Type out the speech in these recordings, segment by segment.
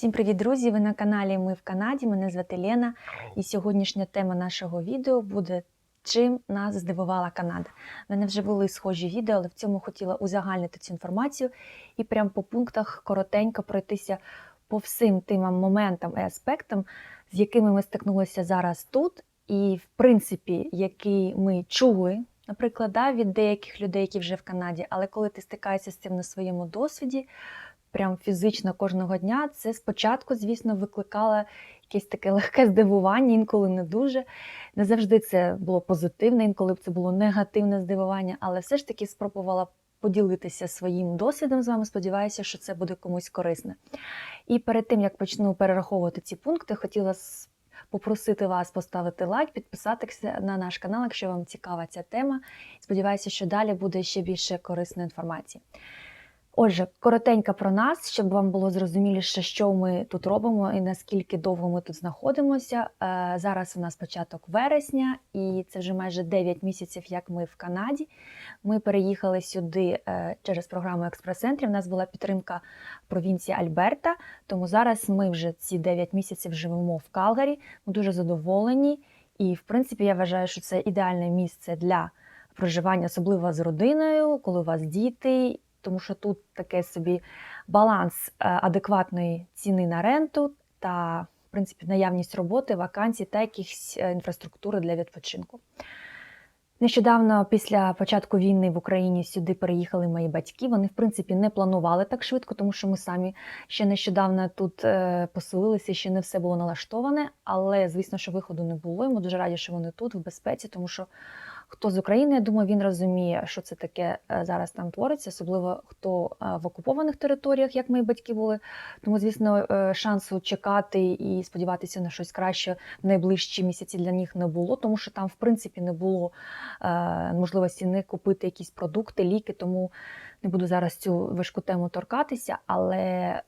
Всім привіт, друзі! Ви на каналі Ми в Канаді. Мене звати Лена. І сьогоднішня тема нашого відео буде чим нас здивувала Канада. У мене вже були схожі відео, але в цьому хотіла узагальнити цю інформацію і прямо по пунктах коротенько пройтися по всім тим моментам і аспектам, з якими ми стикнулися зараз тут, і в принципі, які ми чули. Наприклад, да, від деяких людей, які вже в Канаді, але коли ти стикаєшся з цим на своєму досвіді, прям фізично кожного дня, це спочатку, звісно, викликало якесь таке легке здивування, інколи не дуже. Не завжди це було позитивне, інколи б це було негативне здивування, але все ж таки спробувала поділитися своїм досвідом з вами. Сподіваюся, що це буде комусь корисне. І перед тим як почну перераховувати ці пункти, хотіла попросити вас поставити лайк, підписатися на наш канал, якщо вам цікава ця тема. Сподіваюся, що далі буде ще більше корисної інформації. Отже, коротенько про нас, щоб вам було зрозуміліше, що ми тут робимо і наскільки довго ми тут знаходимося. Е, Зараз у нас початок вересня, і це вже майже 9 місяців, як ми в Канаді. Ми переїхали сюди е, через програму експрес-центрів. У нас була підтримка провінції Альберта. Тому зараз ми вже ці 9 місяців живемо в Калгарі. Ми дуже задоволені. І, в принципі, я вважаю, що це ідеальне місце для проживання, особливо з родиною, коли у вас діти тому що тут таке собі баланс е, адекватної ціни на ренту та, в принципі, наявність роботи, вакансій та якихось е, інфраструктури для відпочинку. Нещодавно, після початку війни в Україні сюди переїхали мої батьки. Вони, в принципі, не планували так швидко, тому що ми самі ще нещодавно тут е, поселилися, ще не все було налаштоване. Але, звісно, що виходу не було. І ми дуже раді, що вони тут, в безпеці, тому що хто з України, я думаю, він розуміє, що це таке е, зараз там твориться, особливо хто е, в окупованих територіях, як мої батьки були. Тому, звісно, е, шансу чекати і сподіватися на щось краще в найближчі місяці для них не було, тому що там, в принципі, не було можливості не купити якісь продукти, ліки. Тому не буду зараз цю важку тему торкатися, але.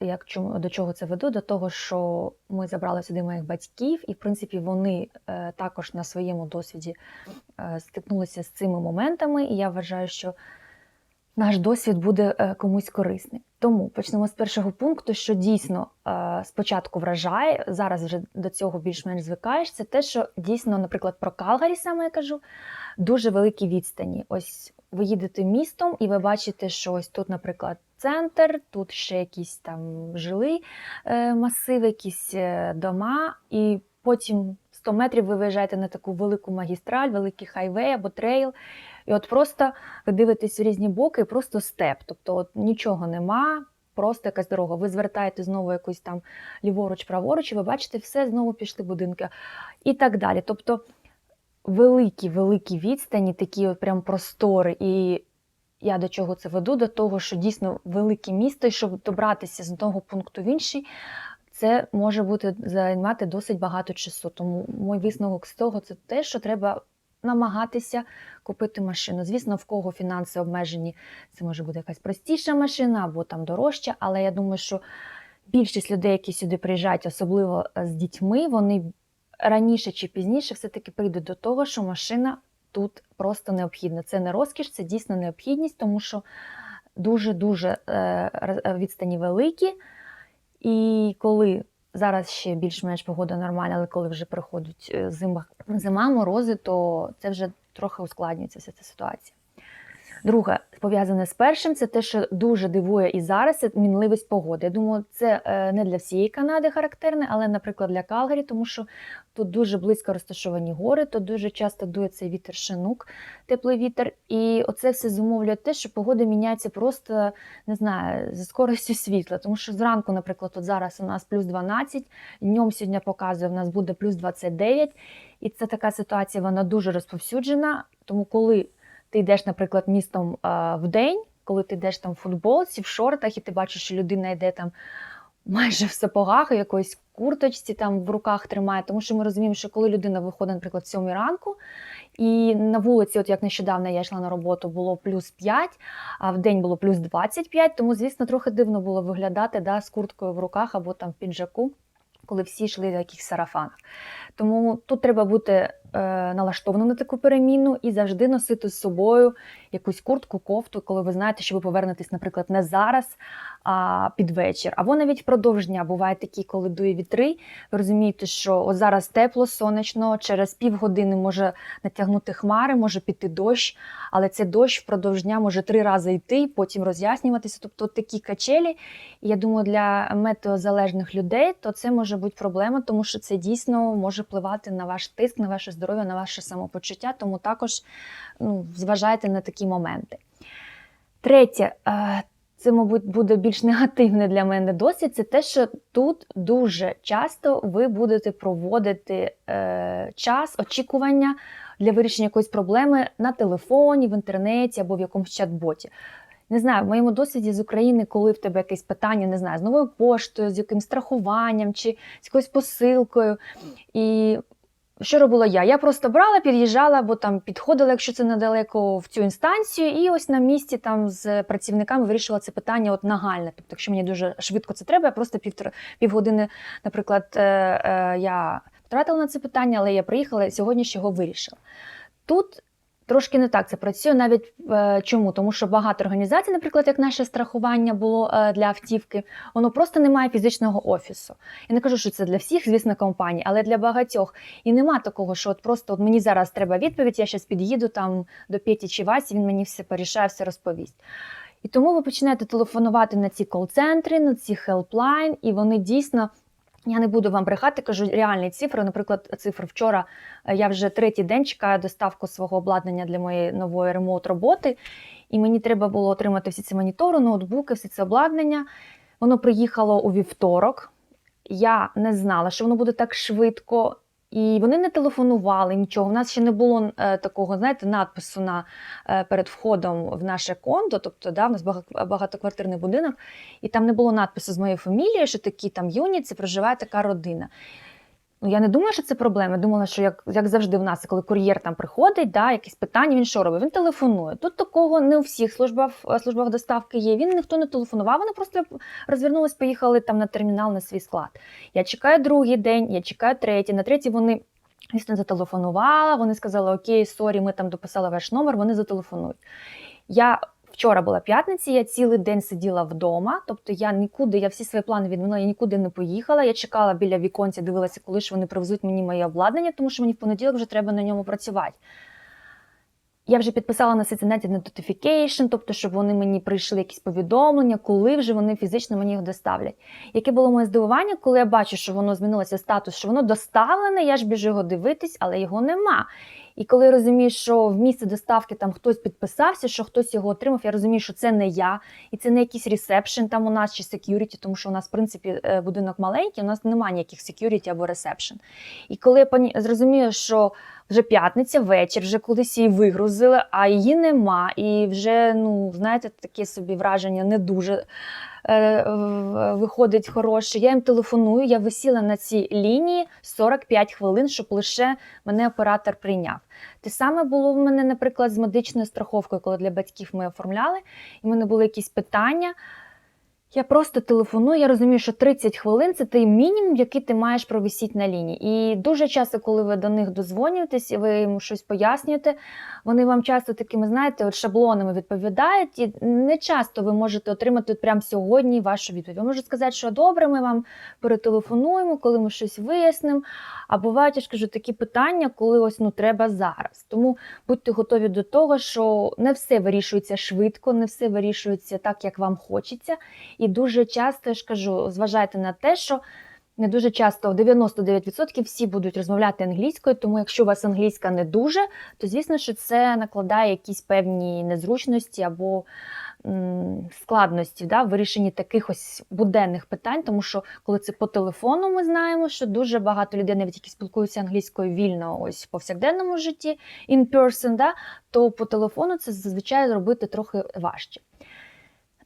Як чому до чого це веду? До того, що ми забрали сюди моїх батьків, і в принципі вони е, також на своєму досвіді е, стикнулися з цими моментами, і я вважаю, що наш досвід буде е, комусь корисний. Тому почнемо з першого пункту, що дійсно е, спочатку вражає, зараз вже до цього більш-менш звикаєш. Це те, що дійсно, наприклад, про Калгарі саме я кажу, дуже великі відстані. Ось ви їдете містом, і ви бачите, що ось тут, наприклад, центр, тут ще якісь там жилий е, масив, якісь е, дома, і потім 100 метрів ви виїжджаєте на таку велику магістраль, великий хайвей або трейл. І от просто ви дивитесь в різні боки, просто степ. Тобто от нічого нема, просто якась дорога. Ви звертаєте знову якусь там ліворуч, праворуч, і ви бачите, все знову пішли будинки і так далі. Тобто великі, великі відстані, такі от прям простори. І я до чого це веду? До того, що дійсно велике місто, і щоб добратися з одного пункту в інший. Це може бути займати досить багато часу. Тому мій висновок з того це те, що треба намагатися купити машину. Звісно, в кого фінанси обмежені, це може бути якась простіша машина або там дорожча, але я думаю, що більшість людей, які сюди приїжджають, особливо з дітьми, вони раніше чи пізніше все-таки прийдуть до того, що машина тут просто необхідна. Це не розкіш, це дійсно необхідність, тому що дуже-дуже е, відстані великі. І коли зараз ще більш-менш погода нормальна, але коли вже приходить е, зима, зима, морози, то це вже трохи ускладнюється вся ця ситуація. Друге, пов'язане з першим, це те, що дуже дивує і зараз це мінливість погоди. Я думаю, це е, не для всієї Канади характерне, але, наприклад, для Калгарі, тому що тут дуже близько розташовані гори, тут дуже часто дує цей вітер шинук, теплий вітер. І оце все зумовлює те, що погода міняється просто не знаю, за скоростю світла. Тому що зранку, наприклад, от зараз у нас плюс 12, днем сьогодні показує, в нас буде плюс 29. І це така ситуація, вона дуже розповсюджена. Тому коли ти йдеш, наприклад, містом в день, коли ти йдеш там в футболці, в шортах, і ти бачиш, що людина йде там майже в сапогах, якоїсь курточці там в руках тримає. Тому що ми розуміємо, що коли людина виходить, наприклад, 7 ранку, і на вулиці, от як нещодавно я йшла на роботу, було плюс 5, а в день було плюс 25, тому, звісно, трохи дивно було виглядати да, з курткою в руках або там в піджаку. Коли всі йшли в якихось сарафанах. Тому тут треба бути е, налаштовану на таку переміну і завжди носити з собою якусь куртку, кофту, коли ви знаєте, що ви повернетесь, наприклад, не зараз, а під вечір. Або навіть впродовж дня. Бувають такі, коли дує вітри. Ви розумієте, що от зараз тепло, сонячно, через півгодини може натягнути хмари, може піти дощ, але цей дощ впродовж дня може три рази йти, потім роз'яснюватися. Тобто такі качелі. І я думаю, для метеозалежних людей то це може бути проблема, тому що це дійсно може впливати на ваш тиск, на ваше здоров'я, на ваше самопочуття. Тому також ну, зважайте на такі моменти. Третє, е, це, мабуть, буде більш негативне для мене досвід, це те, що тут дуже часто ви будете проводити е, час очікування для вирішення якоїсь проблеми на телефоні, в інтернеті або в якомусь чат-боті. Не знаю, в моєму досвіді з України, коли в тебе якесь питання, не знаю, з новою поштою, з якимось страхуванням чи з якоюсь посилкою. І що робила я? Я просто брала, під'їжджала, або там підходила, якщо це недалеко в цю інстанцію, і ось на місці там з працівниками вирішувала це питання от нагальне. Тобто, якщо мені дуже швидко це треба, я просто півтора півгодини, наприклад, е, е, я втратила на це питання, але я приїхала і сьогодні ж його вирішила. Тут Трошки не так це працює. Навіть е, чому? Тому що багато організацій, наприклад, як наше страхування було е, для автівки, воно просто не має фізичного офісу. Я не кажу, що це для всіх, звісно, компаній, але для багатьох. І нема такого, що от просто от мені зараз треба відповідь, я зараз під'їду там до Петі чи Васі, він мені все порішає, все розповість. І тому ви починаєте телефонувати на ці кол-центри, на ці хелплайн, і вони дійсно. Я не буду вам брехати, кажу реальні цифри. Наприклад, цифри вчора е, я вже третій день чекаю доставку свого обладнання для моєї нової ремоут роботи, і мені треба було отримати всі ці монітори, ноутбуки, все це обладнання. Воно приїхало у вівторок. Я не знала, що воно буде так швидко. І вони не телефонували нічого. У нас ще не було е, такого, знаєте, надпису на е, перед входом в наше конто. Тобто, да, в нас багатоквартирний будинок, і там не було надпису з моєю фамілією, що такі там юні, це проживає така родина. Ну, я не думала, що це проблема. Думала, що як як завжди в нас, коли кур'єр там приходить, да, якісь питання, він що робить? Він телефонує. Тут такого не у всіх службах службах доставки є. Він ніхто не телефонував, вони просто розвернулись, поїхали там на термінал на свій склад. Я чекаю другий день, я чекаю третій. На третій вони звісно, зателефонувала. Вони сказали, окей, сорі, ми там дописали ваш номер, вони зателефонують. Я Вчора була п'ятниця, я цілий день сиділа вдома, тобто я нікуди, я всі свої плани відмінила, я нікуди не поїхала. Я чекала біля віконця, дивилася, коли ж вони привезуть мені моє обладнання, тому що мені в понеділок вже треба на ньому працювати. Я вже підписала на Cincinnati Notification, тобто, щоб вони мені прийшли якісь повідомлення, коли вже вони фізично мені їх доставлять. Яке було моє здивування, коли я бачу, що воно змінилося статус, що воно доставлене, я ж біжу його дивитись, але його нема. І коли я розумію, що в місці доставки там хтось підписався, що хтось його отримав, я розумію, що це не я, і це не якийсь ресепшн там у нас чи секюріті, тому що у нас, в принципі, е, будинок маленький, у нас немає ніяких секюріті або ресепшн. І коли я зрозумію, що вже п'ятниця, вечір, вже кудись її вигрузили, а її нема. І вже, ну, знаєте, таке собі враження не дуже виходить хороше. Я їм телефоную, я висіла на цій лінії 45 хвилин, щоб лише мене оператор прийняв. Те саме було в мене, наприклад, з медичною страховкою, коли для батьків ми оформляли, і в мене були якісь питання. Я просто телефоную, я розумію, що 30 хвилин це той мінімум, який ти маєш провисіти на лінії. І дуже часто, коли ви до них дозвонюєтесь ви їм щось пояснюєте, вони вам часто такими, знаєте, от шаблонами відповідають, і не часто ви можете отримати от прямо сьогодні вашу відповідь. Ви можете сказати, що добре, ми вам перетелефонуємо, коли ми щось вияснимо. А бувають, я ж кажу, такі питання, коли ось ну треба зараз. Тому будьте готові до того, що не все вирішується швидко, не все вирішується так, як вам хочеться. І дуже часто я ж кажу, зважайте на те, що не дуже часто, 99% всі будуть розмовляти англійською, тому якщо у вас англійська не дуже, то звісно, що це накладає якісь певні незручності або складності да, в вирішенні таких ось буденних питань, тому що коли це по телефону, ми знаємо, що дуже багато людей, навіть які спілкуються англійською вільно, ось в повсякденному житті, in person, да, то по телефону це зазвичай зробити трохи важче.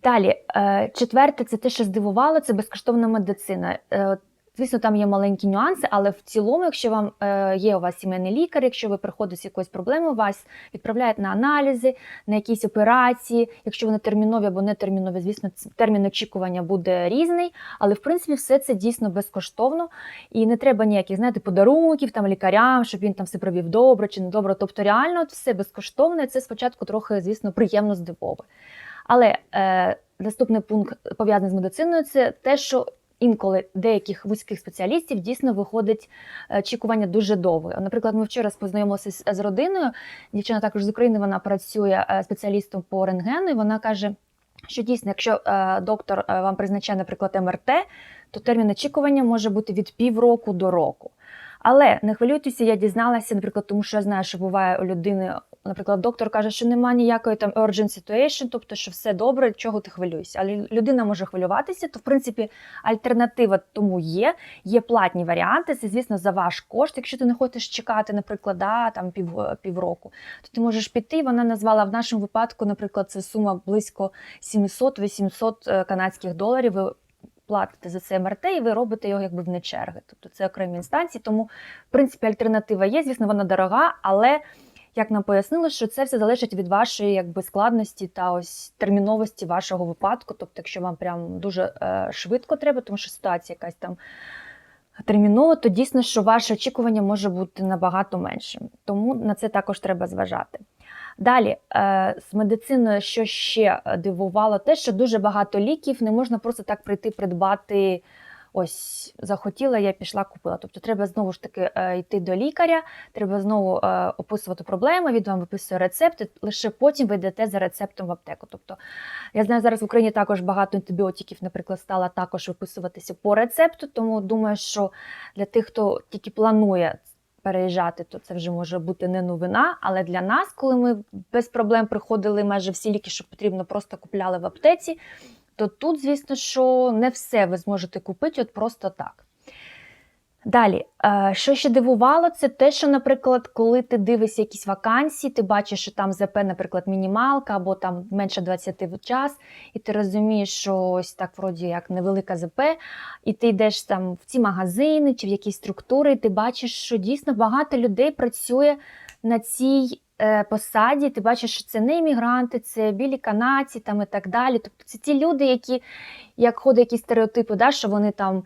Далі, е, четверте, це те, що здивувало, це безкоштовна медицина. Е, Звісно, там є маленькі нюанси, але в цілому, якщо вам е, є у вас сімейний лікар, якщо ви приходите з якоюсь проблемою, вас відправляють на аналізи, на якісь операції. Якщо вони термінові або не термінові, звісно, термін очікування буде різний, але в принципі все це дійсно безкоштовно і не треба ніяких, знаєте, подарунків там лікарям, щоб він там все провів добре чи недобре. Тобто, реально все безкоштовне. Це спочатку трохи, звісно, приємно здивовує. Але е, наступний пункт пов'язаний з медициною, це те, що інколи деяких вузьких спеціалістів дійсно виходить е, очікування дуже довго. Наприклад, ми вчора познайомилися з, з родиною. Дівчина також з України вона працює е, спеціалістом по рентгену, і вона каже. Що дійсно, якщо е, доктор е, вам призначає, наприклад, МРТ, то термін очікування може бути від півроку до року. Але не хвилюйтеся, я дізналася, наприклад, тому що я знаю, що буває у людини, наприклад, доктор каже, що немає ніякої там urgent situation, тобто, що все добре, чого ти хвилюєшся. Але людина може хвилюватися, то в принципі альтернатива тому є. Є платні варіанти. Це, звісно, за ваш кошт. Якщо ти не хочеш чекати, наприклад, да, там пів, півроку, то ти можеш піти. Вона назвала в нашому випадку, наприклад, це сума близько 700-800 е, канадських доларів. Ви платите за це МРТ, і ви робите його якби вне черги. Тобто це окремі інстанції. Тому, в принципі, альтернатива є. Звісно, вона дорога, але як нам пояснили, що це все залежить від вашої якби складності та ось терміновості вашого випадку. Тобто, якщо вам прям дуже е, швидко треба, тому що ситуація якась там термінова, то дійсно, що ваше очікування може бути набагато меншим. Тому на це також треба зважати. Далі, е, з медициною, що ще дивувало, те, що дуже багато ліків не можна просто так прийти придбати. Ось захотіла, я пішла, купила. Тобто треба знову ж таки е, йти до лікаря, треба знову е, описувати проблеми, він вам виписує рецепти, лише потім ви йдете за рецептом в аптеку. Тобто я знаю, зараз в Україні також багато антибіотиків, наприклад, стала також виписуватися по рецепту. Тому думаю, що для тих, хто тільки планує переїжджати, то це вже може бути не новина. Але для нас, коли ми без проблем приходили майже всі ліки, що потрібно, просто купляли в аптеці, то тут, звісно, що не все ви зможете купити от просто так. Далі, е, що ще дивувало, це те, що, наприклад, коли ти дивишся якісь вакансії, ти бачиш, що там ЗП, наприклад, мінімалка або там менше 20 в час, і ти розумієш, що ось так вроді як невелика ЗП, і ти йдеш там в ці магазини чи в якісь структури, і ти бачиш, що дійсно багато людей працює на цій посаді. Ти бачиш, що це не іммігранти, це білі канадці там і так далі. Тобто це ті люди, які, як ходять якісь стереотипи, да, що вони там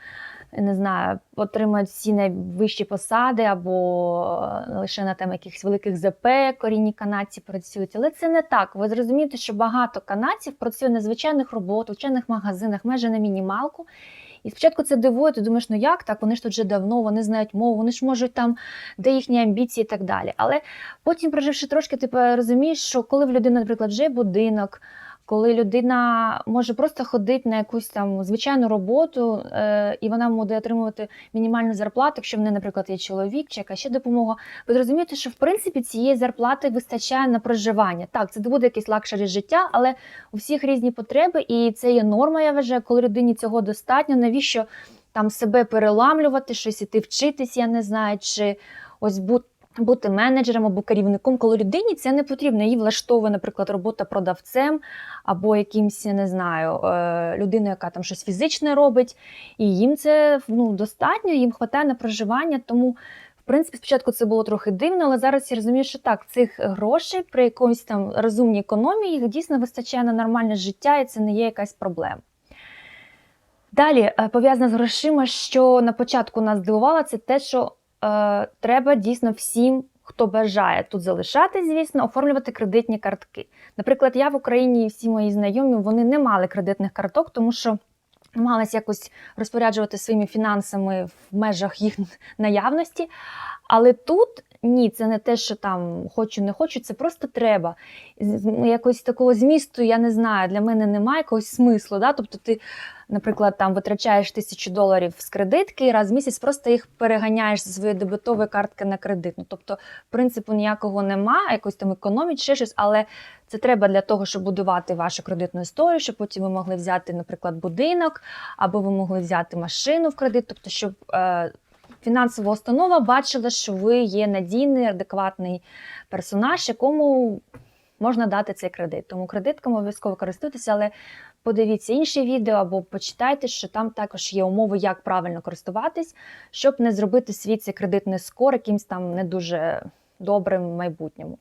не знаю, отримають всі найвищі посади або е, лише на там якихось великих ЗП корінні канадці працюють. Але це не так. Ви зрозумієте, що багато канадців працює на звичайних роботах, в звичайних магазинах, майже на мінімалку. І спочатку це дивує, ти думаєш, ну як так? Вони ж тут вже давно, вони знають мову, вони ж можуть там, де їхні амбіції і так далі. Але потім, проживши трошки, ти розумієш, що коли в людини, наприклад, вже будинок, коли людина може просто ходити на якусь там звичайну роботу, е, і вона буде отримувати мінімальну зарплату, якщо в неї, наприклад, є чоловік чи яка ще допомога. Ви зрозумієте, що в принципі цієї зарплати вистачає на проживання. Так, це буде якийсь лакшері життя, але у всіх різні потреби, і це є норма. Я вважаю, коли людині цього достатньо, навіщо там себе переламлювати, щось іти вчитись, я не знаю, чи ось бути. Бути менеджером або керівником, коли людині це не потрібно. Їй влаштовує, наприклад, робота продавцем або якимсь, не знаю, е, людиною, яка там щось фізичне робить, і їм це ну, достатньо, їм вистачає на проживання. Тому, в принципі, спочатку це було трохи дивно, але зараз я розумію, що так, цих грошей при якомусь там розумній економії їх дійсно вистачає на нормальне життя, і це не є якась проблема. Далі, е, пов'язане з грошима, що на початку нас здивувало, це те, що е, треба дійсно всім, хто бажає тут залишати, звісно, оформлювати кредитні картки. Наприклад, я в Україні і всі мої знайомі вони не мали кредитних карток, тому що намагалися якось розпоряджувати своїми фінансами в межах їх наявності. Але тут ні, це не те, що там хочу, не хочу, це просто треба. Якось такого змісту, я не знаю, для мене немає якогось смислу. Да? Тобто ти, наприклад, там витрачаєш тисячу доларів з кредитки і раз в місяць просто їх переганяєш зі своєї дебетової картки на кредитну. Тобто, принципу ніякого немає, якось там економить ще щось, але це треба для того, щоб будувати вашу кредитну історію, щоб потім ви могли взяти, наприклад, будинок, або ви могли взяти машину в кредит, тобто, щоб. Е, Фінансова установа бачила, що ви є надійний, адекватний персонаж, якому можна дати цей кредит. Тому кредитками обов'язково користуйтеся, але подивіться інші відео або почитайте, що там також є умови, як правильно користуватись, щоб не зробити свій цей кредитний скор якимсь там не дуже добрим в майбутньому.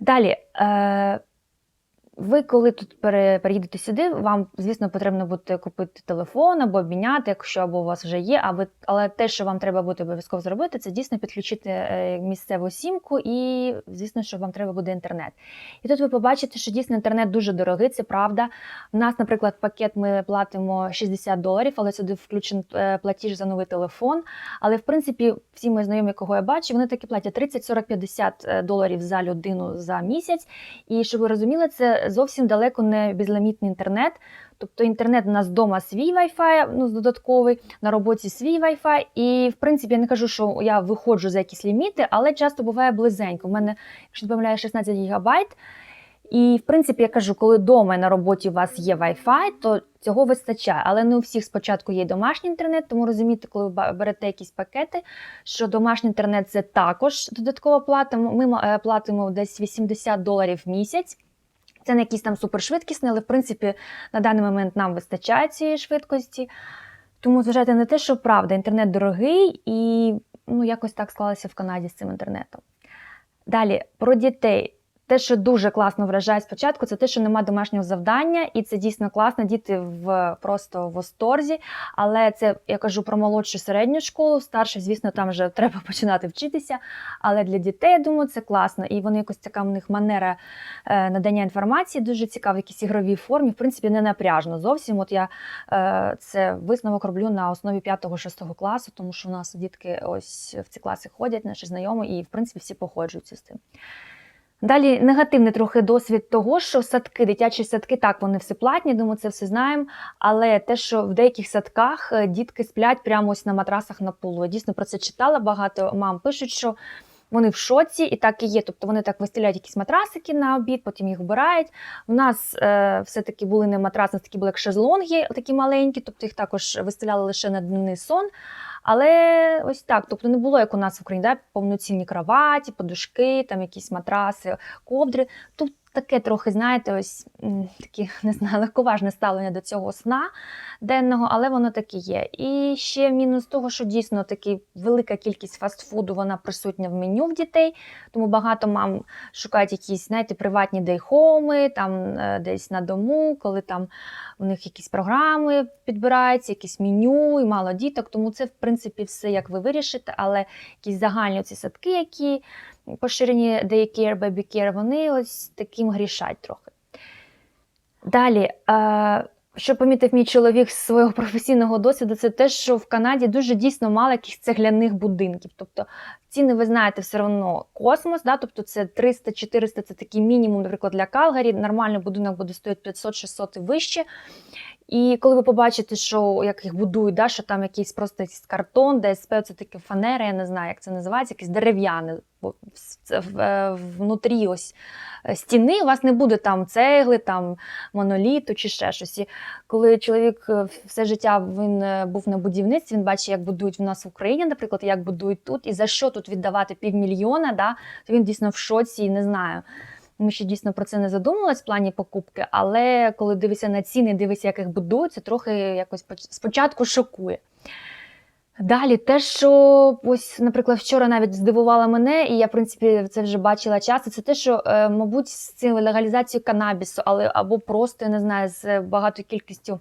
Далі, е, ви, коли тут пере- переїдете сюди, вам, звісно, потрібно буде купити телефон або обміняти, якщо або у вас вже є. А ви, але те, що вам треба буде обов'язково зробити, це дійсно підключити е, місцеву сімку і, звісно, що вам треба буде інтернет. І тут ви побачите, що дійсно інтернет дуже дорогий, це правда. У нас, наприклад, пакет ми платимо 60 доларів, але сюди включен е, платіж за новий телефон. Але в принципі, всі мої знайомі, кого я бачу, вони таки платять 30, 40, 50 е, доларів за людину за місяць. І щоб ви розуміли, це зовсім далеко не безлімітний інтернет. Тобто інтернет у нас вдома свій Wi-Fi, ну додатковий, на роботі свій Wi-Fi. І в принципі я не кажу, що я виходжу за якісь ліміти, але часто буває близенько. У мене, якщо помиляю, 16 гігабайт. І в принципі, я кажу, коли вдома на роботі у вас є Wi-Fi, то цього вистачає. Але не у всіх спочатку є домашній інтернет, тому розумієте, коли ви берете якісь пакети, що домашній інтернет це також додаткова плата. Ми е, платимо десь 80 доларів в місяць. Це не якісь там супершвидкісні, але в принципі на даний момент нам вистачає цієї швидкості. Тому зважайте на те, що правда, інтернет дорогий і ну, якось так склалося в Канаді з цим інтернетом. Далі про дітей. Те, що дуже класно вражає спочатку, це те, що нема домашнього завдання, і це дійсно класно. Діти в просто в восторзі. Але це я кажу про молодшу середню школу, старше, звісно, там вже треба починати вчитися. Але для дітей, я думаю, це класно. І вони якось така в них манера е, надання інформації дуже цікава, в якійсь ігровій формі. В принципі, не напряжно зовсім. От я е, це висновок роблю на основі 5-6 класу, тому що у нас дітки ось в ці класи ходять, наші знайомі, і в принципі всі походжуються з тим. Далі негативний трохи досвід того, що садки, дитячі садки, так, вони все платні, думаю, це все знаємо. Але те, що в деяких садках е, дітки сплять прямо ось на матрасах на полу. Я дійсно про це читала. Багато мам пишуть, що вони в шоці, і так і є. Тобто вони так вистеляють якісь матрасики на обід, потім їх вбирають. У нас е, все-таки були не матраси, такі були як шезлонги, такі маленькі, тобто їх також вистеляли лише на дневний сон. Але ось так, тобто не було як у нас в Україні, да, повноцінні кроваті, подушки, там якісь матраси, ковдри. Тут таке трохи, знаєте, ось таке, не знаю, легковажне ставлення до цього сна денного, але воно таке є. І ще мінус того, що дійсно таки велика кількість фастфуду вона присутня в меню в дітей, тому багато мам шукають якісь, знаєте, приватні дейхоми, там е, десь на дому, коли там у них якісь програми підбираються, якісь меню і мало діток. Тому це, в принципі, все як ви вирішите, але якісь загальні ці садки, які поширені daycare, babycare, вони ось таким грішать трохи. Далі, що помітив мій чоловік з свого професійного досвіду, це те, що в Канаді дуже дійсно мало якихось цегляних будинків. Тобто ціни, ви знаєте, все одно космос, да? тобто це 300-400 це такий мінімум, наприклад, для Калгарі. Нормальний будинок буде стоїти 500-600 і вище. І коли ви побачите, що як їх будують, да, що там якийсь просто якийсь картон, ДСП, це таке фанера, я не знаю, як це називається, якесь дерев'яне. е, Внутрі ось е, стіни у вас не буде там цегли, там моноліту чи ще щось. І коли чоловік е, все життя він був на будівництві, він бачить, як будують в нас в Україні, наприклад, як будують тут, і за що тут віддавати півмільйона, да, то він дійсно в шоці і не знаю. Ми ще дійсно про це не задумувались в плані покупки, але коли дивишся на ціни, дивишся, як їх будують, це трохи якось спочатку шокує. Далі, те, що ось, наприклад, вчора навіть здивувало мене, і я, в принципі, це вже бачила часто, це те, що, е, мабуть, з цією легалізацією канабісу, але або просто я не знаю, з багатою кількістю.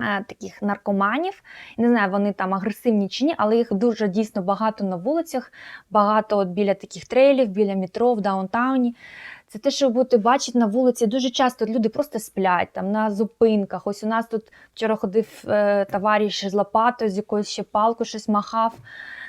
е, Таких наркоманів, не знаю, вони там агресивні чи ні, але їх дуже дійсно багато на вулицях, багато от біля таких трейлів, біля метро, в даунтауні. Це те, що будете бачити на вулиці. Дуже часто люди просто сплять там на зупинках. Ось у нас тут вчора ходив е, товариш з лопатою, з якоюсь ще палкою щось махав.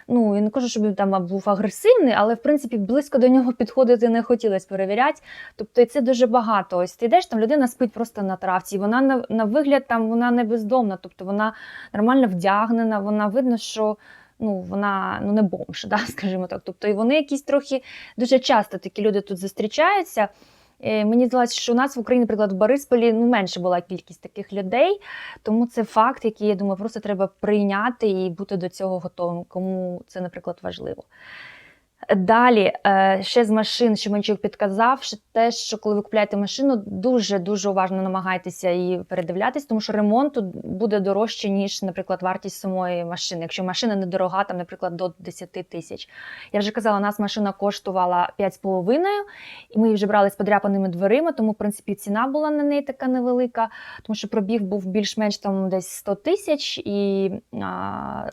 Ну, я не кажу, щоб він там був агресивний, але в принципі близько до нього підходити не хотілося перевіряти. Тобто це дуже багато. Ось ти йдеш, там людина спить просто на травці, вона на, на вигляд там вона не бездомна, тобто вона нормально вдягнена, вона видно, що ну, вона ну, не бомж, да, скажімо так. Тобто, і вони якісь трохи дуже часто такі люди тут зустрічаються. Е, Мені здалося, що у нас в Україні, наприклад, в Борисполі ну, менше була кількість таких людей, тому це факт, який, я думаю, просто треба прийняти і бути до цього готовим, кому це, наприклад, важливо. Далі, е, ще з машин, що Манчук підказав, що те, що коли ви купуєте машину, дуже дуже уважно намагайтеся її передивлятись, тому що ремонт буде дорожче, ніж, наприклад, вартість самої машини. Якщо машина недорога, там, наприклад, до 10 тисяч. Я вже казала, у нас машина коштувала 5,5, і ми її вже брали з подряпаними дверима, тому, в принципі, ціна була на неї така невелика, тому що пробіг був більш-менш там десь 100 тисяч, і а,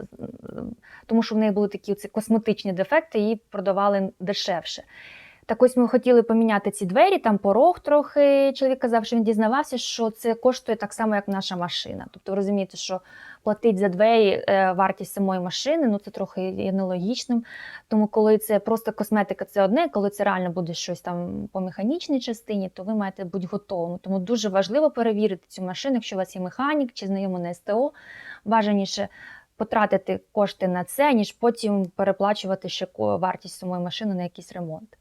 тому що в неї були такі оці косметичні дефекти, її продавали дешевше. Так ось ми хотіли поміняти ці двері, там порог трохи. Чоловік казав, що він дізнавався, що це коштує так само, як наша машина. Тобто ви розумієте, що платить за двері е, вартість самої машини, ну це трохи є нелогічним. Тому коли це просто косметика, це одне, коли це реально буде щось там по механічній частині, то ви маєте бути готовими. Тому дуже важливо перевірити цю машину, якщо у вас є механік чи знайомий на СТО. Бажаніше потратити кошти на це, ніж потім переплачувати ще вартість самої машини на якийсь ремонт.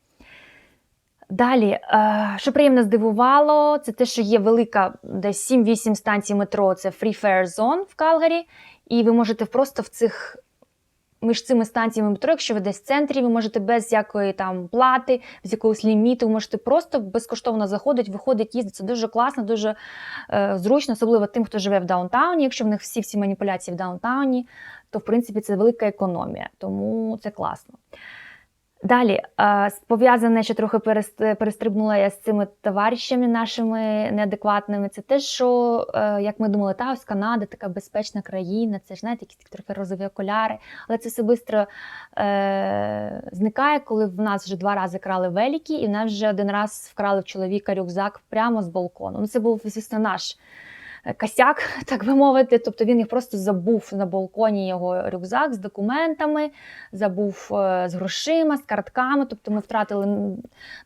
Далі, е, що приємно здивувало, це те, що є велика десь 7-8 станцій метро, це Free Fair Zone в Калгарі, і ви можете просто в цих. Між цими станціями метро, якщо ви десь в центрі, ви можете без якої там плати, без якогось ліміту, ви можете просто безкоштовно заходити, виходить, їздити. Це дуже класно, дуже е, зручно, особливо тим, хто живе в даунтауні. Якщо в них всі всі маніпуляції в даунтауні, то в принципі це велика економія, тому це класно. Далі, пов'язане, що трохи перест- перестрибнула я з цими товаришами нашими неадекватними. Це те, що, е, як ми думали, та ось Канада така безпечна країна, це ж знаєте, якісь трохи розові окуляри. Але це все швидко е, зникає, коли в нас вже два рази крали велики, і в нас вже один раз вкрали в чоловіка рюкзак прямо з балкону. Ну, це був, звісно, наш косяк, так би мовити. Тобто він їх просто забув на балконі його рюкзак з документами, забув е, з грошима, з картками. Тобто ми втратили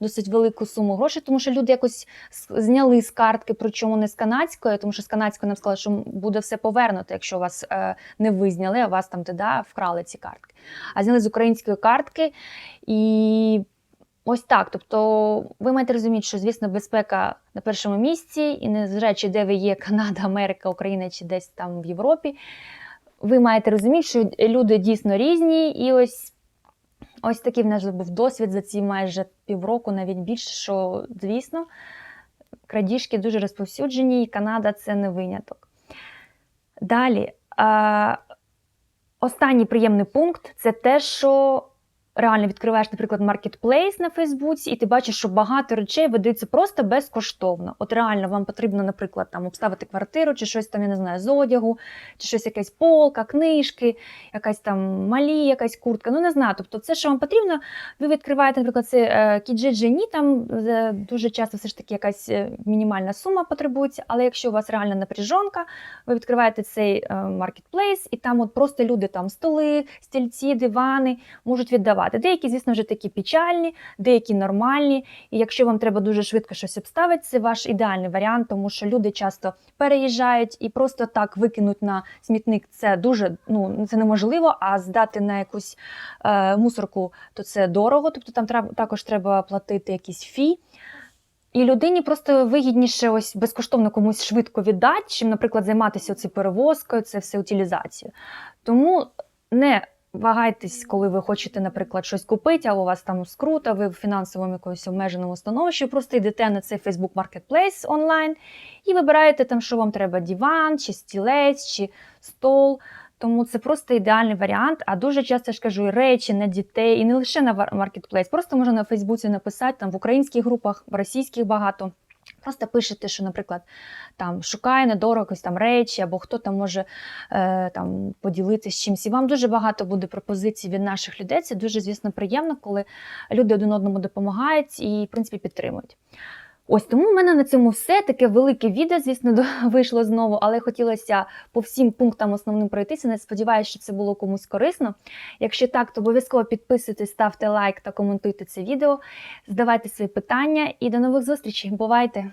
досить велику суму грошей, тому що люди якось зняли з картки, причому не з канадської, тому що з канадської нам сказали, що буде все повернуто, якщо вас е, не ви зняли, а вас там да, вкрали ці картки. А зняли з української картки і. Ось так. Тобто, ви маєте розуміти, що звісно безпека на першому місці, і незважаючи, де ви є, Канада, Америка, Україна чи десь там в Європі, ви маєте розуміти, що люди дійсно різні, і ось. Ось такий в нас був досвід за ці майже півроку, навіть більше, що, звісно, крадіжки дуже розповсюджені, і Канада це не виняток. Далі, останній приємний пункт це те, що реально відкриваєш, наприклад, маркетплейс на Фейсбуці, і ти бачиш, що багато речей видаються просто безкоштовно. От реально вам потрібно, наприклад, там обставити квартиру, чи щось там, я не знаю, з одягу, чи щось якась полка, книжки, якась там малі, якась куртка. Ну не знаю. Тобто, це, що вам потрібно, ви відкриваєте, наприклад, це е, Kijiji.ni, там е, дуже часто все ж таки якась е, мінімальна сума потребується. Але якщо у вас реальна напряжонка, ви відкриваєте цей маркетплейс, і там от просто люди там столи, стільці, дивани можуть віддавати. Деякі, звісно, вже такі печальні, деякі нормальні. І якщо вам треба дуже швидко щось обставити, це ваш ідеальний варіант, тому що люди часто переїжджають і просто так викинуть на смітник. Це дуже ну це неможливо. А здати на якусь е, мусорку, то це дорого. Тобто там треба також треба платити якісь фі. І людині просто вигідніше ось безкоштовно комусь швидко віддати, чим, наприклад, займатися цією перевозкою, це все утилізацією. Тому не вагайтесь, коли ви хочете, наприклад, щось купити, а у вас там скрута, ви в фінансовому якомусь обмеженому становищі, просто йдете на цей Facebook Marketplace онлайн і вибираєте там, що вам треба: диван, чи стілець, чи стол. Тому це просто ідеальний варіант. А дуже часто я ж кажу, і речі на дітей, і не лише на маркетплейс. Просто можна на Фейсбуці написати там в українських групах, в російських багато. Просто пишете, що, наприклад, там шукає недорого якісь там речі, або хто там може е, там поділитися чимось. І вам дуже багато буде пропозицій від наших людей. Це дуже, звісно, приємно, коли люди один одному допомагають і, в принципі, підтримують. Ось тому в мене на цьому все. Таке велике відео, звісно, до- вийшло знову, але хотілося по всім пунктам основним пройтися. Не сподіваюся, що це було комусь корисно. Якщо так, то обов'язково підписуйтесь, ставте лайк та коментуйте це відео, задавайте свої питання і до нових зустрічей. Бувайте!